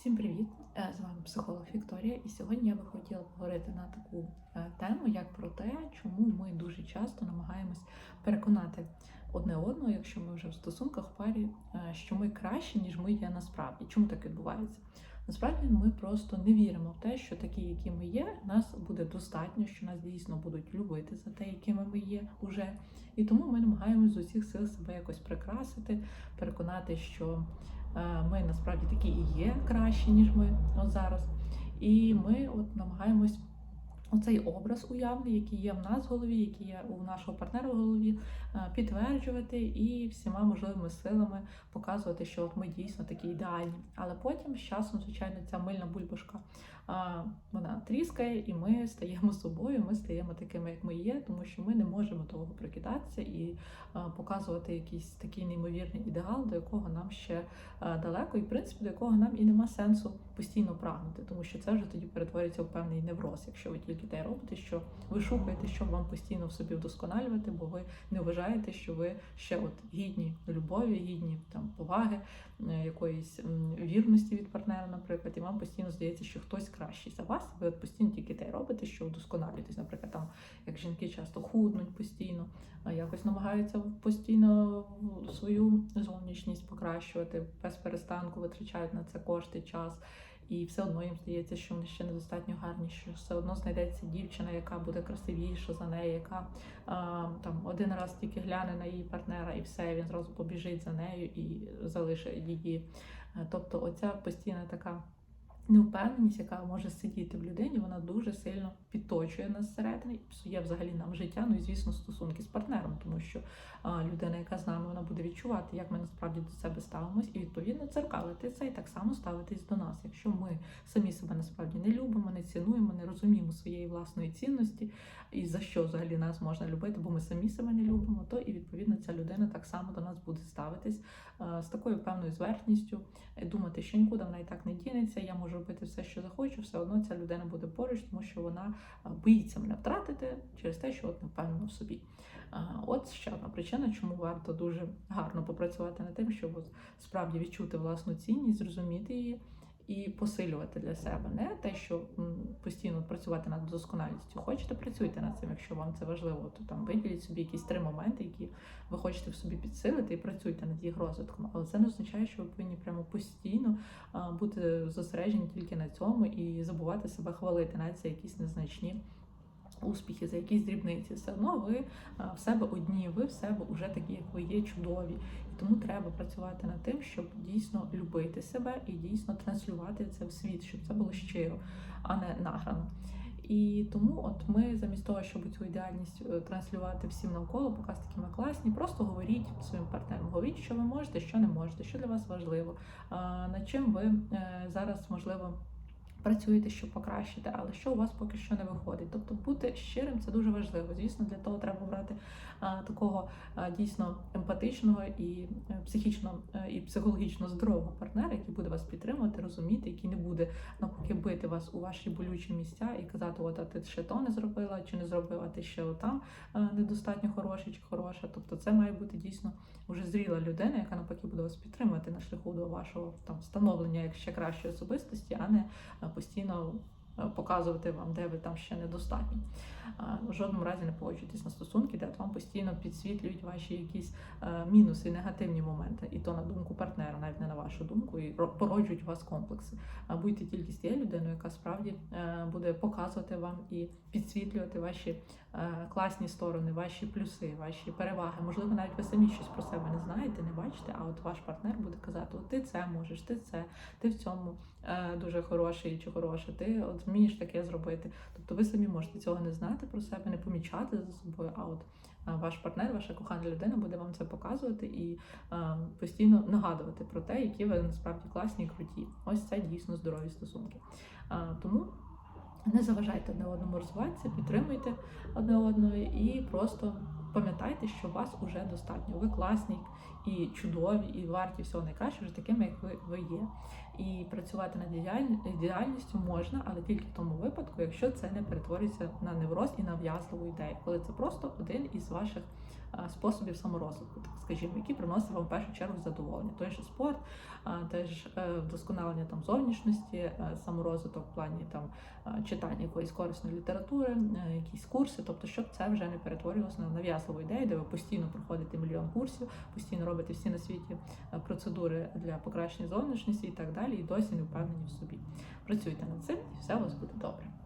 Всім привіт! Е, З вами психолог Вікторія, і сьогодні я би хотіла поговорити на таку е, тему, як про те, чому ми дуже часто намагаємось переконати одне одного, якщо ми вже в стосунках в парі, е, що ми краще, ніж ми є насправді. Чому так відбувається? Насправді ми просто не віримо в те, що такі, які ми є, нас буде достатньо, що нас дійсно будуть любити за те, якими ми є уже. І тому ми намагаємось з усіх сил себе якось прикрасити, переконати, що ми насправді такі і є кращі, ніж ми от зараз. І ми от намагаємось оцей образ уявний, який є в нас в голові, який є у нашого партнера в голові, е, підтверджувати і всіма можливими силами показувати, що от ми дійсно такі ідеальні. Але потім з часом, звичайно, ця мильна бульбашка вона тріскає, і ми стаємо собою, ми стаємо такими, як ми є, тому що ми не можемо того прикидатися і показувати якийсь такий неймовірний ідеал, до якого нам ще далеко, і в принципі до якого нам і нема сенсу постійно прагнути, тому що це вже тоді перетворюється в певний невроз, якщо ви тільки те робите, що ви шукаєте, щоб вам постійно в собі вдосконалювати, бо ви не вважаєте, що ви ще от гідні любові, гідні там поваги, е, якоїсь вірності від партнера, наприклад, і вам постійно здається, що хтось кращий за вас. Ви от постійно тільки те робите, що вдосконалюєтесь. Наприклад, там як жінки часто худнуть постійно, якось намагаються постійно свою зовнішність покращувати, без перестанку витрачають на це кошти, час. І все одно їм здається, що вони ще недостатньо гарні, що все одно знайдеться дівчина, яка буде красивіша за неї, яка а, там один раз тільки гляне на її партнера, і все, він зразу побіжить за нею і залишить її. Тобто, оця постійна така невпевненість, яка може сидіти в людині, вона дуже сильно підточує нас зсередини, псує взагалі нам життя. Ну і звісно, стосунки з партнером, тому що а, людина, яка з нами, вона буде відчувати, як ми насправді до себе ставимось, і відповідно дзеркалити це і так само ставитись до нас. Якщо ми самі себе насправді не любимо, не цінуємо, не розуміємо своєї власної цінності і за що взагалі нас можна любити, бо ми самі себе не любимо, то і відповідно ця людина так само до нас буде ставитись а, з такою певною зверхністю, думати, що нікуди вона і так не дінеться. Я можу робити все, що захочу, все одно ця людина буде поруч, тому що вона боїться мене втратити через те, що от не впевнена в собі. От ще одна причина, чому варто дуже гарно попрацювати над тим, щоб справді відчути власну цінність, зрозуміти її і посилювати для себе. Не те, що постійно працювати над досконалістю. Хочете, працюйте над цим, якщо вам це важливо, то там виділіть собі якісь три моменти, які ви хочете в собі підсилити, і працюйте над їх розвитком. Але це не означає, що ви повинні прямо постійно бути зосереджені тільки на цьому і забувати себе хвалити, навіть це якісь незначні. Успіхи за якісь дрібниці, все одно ви в себе одні, ви в себе вже такі, як ви є, чудові. І тому треба працювати над тим, щоб дійсно любити себе і дійсно транслювати це в світ, щоб це було щиро, а не награно. І тому, от ми замість того, щоб цю ідеальність е, транслювати всім навколо, показати, які ми класні, просто говоріть своїм партнерам, говоріть, що ви можете, що не можете, що для вас важливо, а, над чим ви е, зараз можливо. Працюєте, щоб покращити, але що у вас поки що не виходить. Тобто бути щирим це дуже важливо. Звісно, для того треба брати такого дійсно емпатичного і е, психічно е, і психологічно здорового партнера, який буде вас підтримувати, розуміти, який не буде навпаки бити вас у ваші болючі місця і казати, от а ти ще то не зробила, чи не зробила, ти ще отам е, недостатньо хороший чи хороша. Тобто, це має бути дійсно вже зріла людина, яка навпаки буде вас підтримувати на шляху до вашого там встановлення як ще кращої особистості, а не е, постійно показувати вам, де ви там ще недостатні. В жодному разі не погоджуйтесь на стосунки, де вам постійно підсвітлюють ваші якісь е, мінуси, негативні моменти, і то на думку партнера, навіть не на вашу думку, і породжують у вас комплекси. А будьте тільки з тією людиною, яка справді е, буде показувати вам і підсвітлювати ваші е, класні сторони, ваші плюси, ваші переваги. Можливо, навіть ви самі щось про себе не знаєте, не бачите, а от ваш партнер буде казати: от ти це можеш, ти це, ти в цьому е, дуже хороший чи хороша, ти от вмієш таке зробити. Тобто ви самі можете цього не знати про себе, не помічати за собою, а от е, ваш партнер, ваша кохана людина буде вам це показувати і е, постійно нагадувати про те, які ви насправді класні і круті. Ось це дійсно здорові стосунки. Е, Тому не заважайте одне одному розвиватися, підтримуйте одне одного і просто пам'ятайте, що вас уже достатньо. Ви класні і чудові, і варті всього найкращого, вже такими, як ви, ви є. І працювати над ідеаль- ідеальністю можна, але тільки в тому випадку, якщо це не перетворюється на невроз і нав'язливу ідею, коли це просто один із ваших способів саморозвитку, так скажімо, які приносять вам в першу чергу задоволення. Той же спорт, теж е, вдосконалення там зовнішності, е, саморозвиток в плані там е, читання якоїсь корисної літератури, якісь курси, тобто, щоб це вже не перетворювалося на нав'язливу ідею, де ви постійно проходите мільйон курсів, постійно робите всі на світі е, процедури для покращення зовнішності і так далі, і досі не впевнені в собі. Працюйте над цим, і все у вас буде добре.